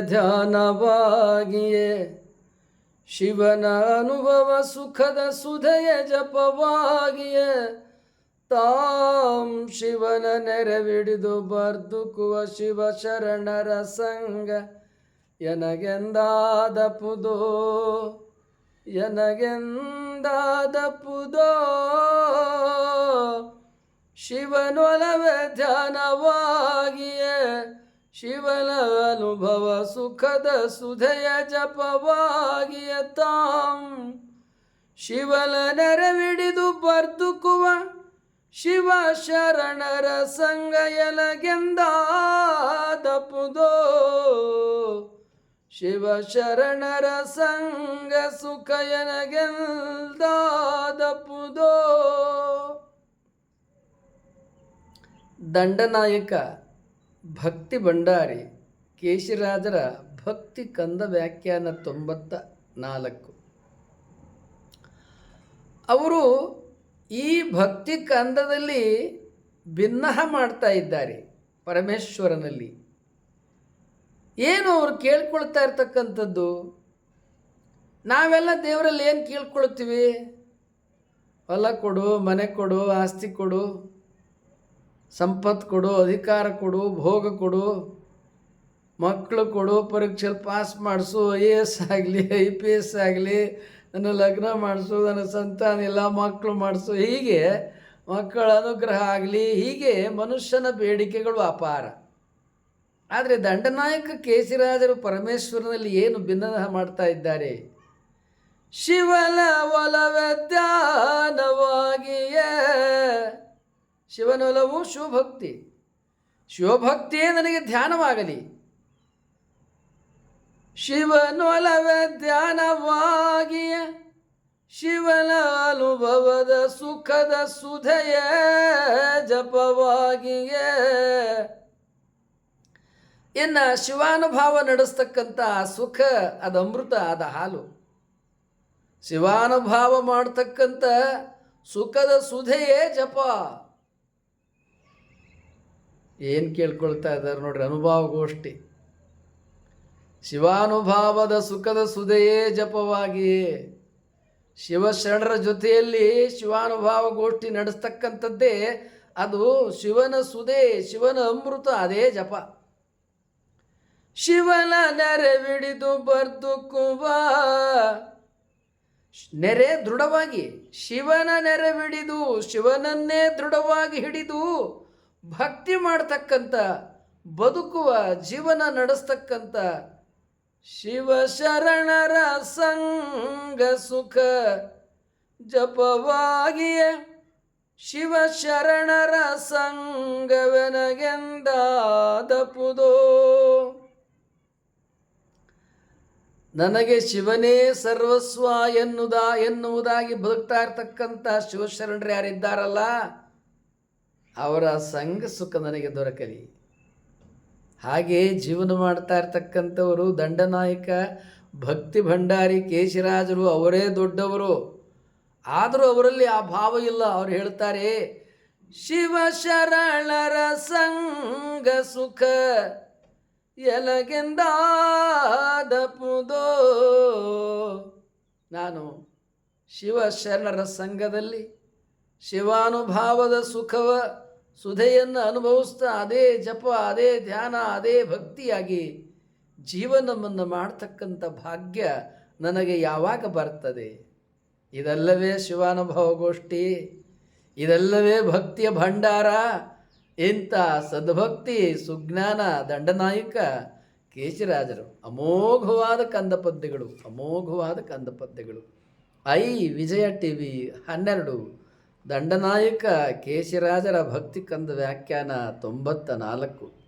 ಧ್ಯಾನವಾಗಿಯೇ ಶಿವನ ಅನುಭವ ಸುಖದ ಸುಧೆಯ ಜಪವಾಗಿಯೇ ತಾಂ ಶಿವನ ನೆರವಿಡಿದು ಬರ್ದುಕುವ ಶಿವ ಶರಣರ ಸಂಗ ಎನಗೆಂದಾದ ಪುದೋ ಎನಗೆಂದಾದ ಪುದೋ. ಶಿವನೊಲವೇ ಧ್ಯಾನವಾಗಿಯೇ ಶಿವನ ಅನುಭವ ಸುಖದ ಸುಧಯ ಜಪವಾಗಿಯ ತಾಂ ಶಿವನ ನೆರವಿಡಿದು ಬರ್ದುಕುವ ಶಿವ ಶರಣರ ಸಂಗ ಎಲಗೆಂದಾದ ಪುದೋ ಶಿವ ಶರಣರ ಸಂಗ ಸುಖ ಎನಗೆಂದಾದ ಪುದೋ ದಂಡನಾಯಕ ಭಕ್ತಿ ಭಂಡಾರಿ ಕೇಶಿರಾಜರ ಭಕ್ತಿ ಕಂದ ವ್ಯಾಖ್ಯಾನ ತೊಂಬತ್ತ ನಾಲ್ಕು. ಅವರು ಈ ಭಕ್ತಿ ಕಂದದಲ್ಲಿ ಭಿನ್ನಹ ಮಾಡ್ತಾ ಇದ್ದಾರೆ ಪರಮೇಶ್ವರನಲ್ಲಿ. ಏನು ಅವರು ಕೇಳ್ಕೊಳ್ತಾ ಇರ್ತಕ್ಕಂಥದ್ದು? ನಾವೆಲ್ಲ ದೇವರಲ್ಲಿ ಏನು ಕೇಳ್ಕೊಳ್ತೀವಿ? ಹೊಲ ಕೊಡು, ಮನೆ ಕೊಡು, ಆಸ್ತಿ ಕೊಡು. ಸಂಪತ್ತು ಕೊಡು, ಅಧಿಕಾರ ಕೊಡು, ಭೋಗ ಕೊಡು, ಮಕ್ಕಳು ಕೊಡು ಪರೀಕ್ಷೆಯಲ್ಲಿ ಪಾಸ್ ಮಾಡಿಸು ಐ ಎ ಎಸ್ ಆಗಲಿ ಐ ಪಿ ಎಸ್ ಆಗಲಿ, ನನ್ನ ಲಗ್ನ ಮಾಡಿಸು, ನನ್ನ ಸಂತಾನ ಇಲ್ಲ, ಮಕ್ಕಳು ಮಾಡಿಸು, ಹೀಗೆ ಮಕ್ಕಳ ಅನುಗ್ರಹ ಆಗಲಿ, ಹೀಗೆ ಮನುಷ್ಯನ ಬೇಡಿಕೆಗಳು ಅಪಾರ. ಆದರೆ ದಂಡನಾಯಕ ಕೇಸಿರಾಜರು ಪರಮೇಶ್ವರನಲ್ಲಿ ಏನು ಭಿನ್ನ ಮಾಡ್ತಾ ಇದ್ದಾರೆ? ಶಿವನ ಒಲವೆ ಧ್ಯಾನವಾಗಿಯೇ ಶಿವನೊಲವು ಶಿವಭಕ್ತಿ. ಶಿವಭಕ್ತಿಯೇ ನನಗೆ ಧ್ಯಾನವಾಗಲಿ. ಶಿವನೊಲವ ಧ್ಯಾನವಾಗಿಯ ಶಿವನ ಅನುಭವದ ಸುಖದ ಸುಧೆಯ ಜಪವಾಗಿಯೇ. ಇನ್ನು ಶಿವಾನುಭಾವ ನಡೆಸ್ತಕ್ಕಂಥ ಸುಖ ಅದು ಅಮೃತ ಅದ ಹಾಲು. ಶಿವಾನುಭಾವ ಮಾಡ್ತಕ್ಕಂಥ ಸುಖದ ಸುಧೆಯೇ ಜಪ. ಏನು ಕೇಳ್ಕೊಳ್ತಾ ಇದ್ದಾರೆ ನೋಡ್ರಿ, ಅನುಭವಗೋಷ್ಠಿ. ಶಿವಾನುಭಾವದ ಸುಖದ ಸುದೆಯೇ ಜಪವಾಗಿಯೇ ಶಿವಶರಣರ ಜೊತೆಯಲ್ಲಿ ಶಿವಾನುಭಾವ ಗೋಷ್ಠಿ ನಡೆಸ್ತಕ್ಕಂಥದ್ದೇ ಅದು ಶಿವನ ಸುದೆ, ಶಿವನ ಅಮೃತ, ಅದೇ ಜಪ. ಶಿವನ ನೆರವಿಡಿದು ಬರ್ದುಕುವ ನೆರೆ ದೃಢವಾಗಿ, ಶಿವನ ನೆರವಿಡಿದು ಶಿವನನ್ನೇ ದೃಢವಾಗಿ ಹಿಡಿದು ಭಕ್ತಿ ಮಾಡ್ತಕ್ಕಂಥ, ಬದುಕುವ, ಜೀವನ ನಡೆಸ್ತಕ್ಕಂಥ ಶಿವ ಶರಣರ ಸಂಗ ಸುಖ ಜಪವಾಗಿಯೇ ಶಿವ ಶರಣರ ಸಂಗವೆನಗೆಂದಾದ ನನಗೆ ಶಿವನೇ ಸರ್ವಸ್ವ ಎನ್ನುವುದ ಎನ್ನುವುದಾಗಿ ಬದುಕ್ತಾ ಇರ್ತಕ್ಕಂಥ ಶಿವಶರಣರು ಯಾರಿದ್ದಾರಲ್ಲ? ಅವರ ಸಂಘ ಸುಖ ನನಗೆ ದೊರಕಲಿ. ಹಾಗೆ ಜೀವನ ಮಾಡ್ತಾ ಇರ್ತಕ್ಕಂಥವರು ದಂಡನಾಯಕ, ಭಕ್ತಿ ಭಂಡಾರಿ, ಕೇಶಿರಾಜರು, ಅವರೇ ದೊಡ್ಡವರು. ಆದರೂ ಅವರಲ್ಲಿ ಆ ಭಾವ ಇಲ್ಲ. ಅವ್ರು ಹೇಳ್ತಾರೆ, ಶಿವ ಶರಣರ ಸಂಗ ಸುಖ ಎಲಗೆಂದಾದಪುದೋ? ನಾನು ಶಿವ ಶರಣರ ಸಂಘದಲ್ಲಿ ಶಿವಾನುಭಾವದ ಸುಖವ ಸುಧೆಯನ್ನು ಅನುಭವಿಸ್ತಾ ಅದೇ ಜಪ, ಅದೇ ಧ್ಯಾನ, ಅದೇ ಭಕ್ತಿಯಾಗಿ ಜೀವನವನ್ನು ಮಾಡ್ತಕ್ಕಂಥ ಭಾಗ್ಯ ನನಗೆ ಯಾವಾಗ ಬರ್ತದೆ? ಇದೆಲ್ಲವೇ ಶಿವಾನುಭವ ಗೋಷ್ಠಿ ಇದೆಲ್ಲವೇ ಭಕ್ತಿಯ ಭಂಡಾರ, ಇಂಥ ಸದ್ಭಕ್ತಿ, ಸುಜ್ಞಾನ, ದಂಡನಾಯಕ, ಕೇಶಿರಾಜರು, ಅಮೋಘವಾದ ಕಂದಪದ್ಯಗಳು ಅಮೋಘವಾದ ಕಂದಪದ್ಯಗಳು. ಐ ವಿಜಯ ಟಿ ವಿ ಹನ್ನೆರಡು ದಂಡನಾಯಕ ಕೇಶಿರಾಜರ ಭಕ್ತಿ ಕಂದ ವ್ಯಾಖ್ಯಾನ ತೊಂಬತ್ತ ನಾಲ್ಕು.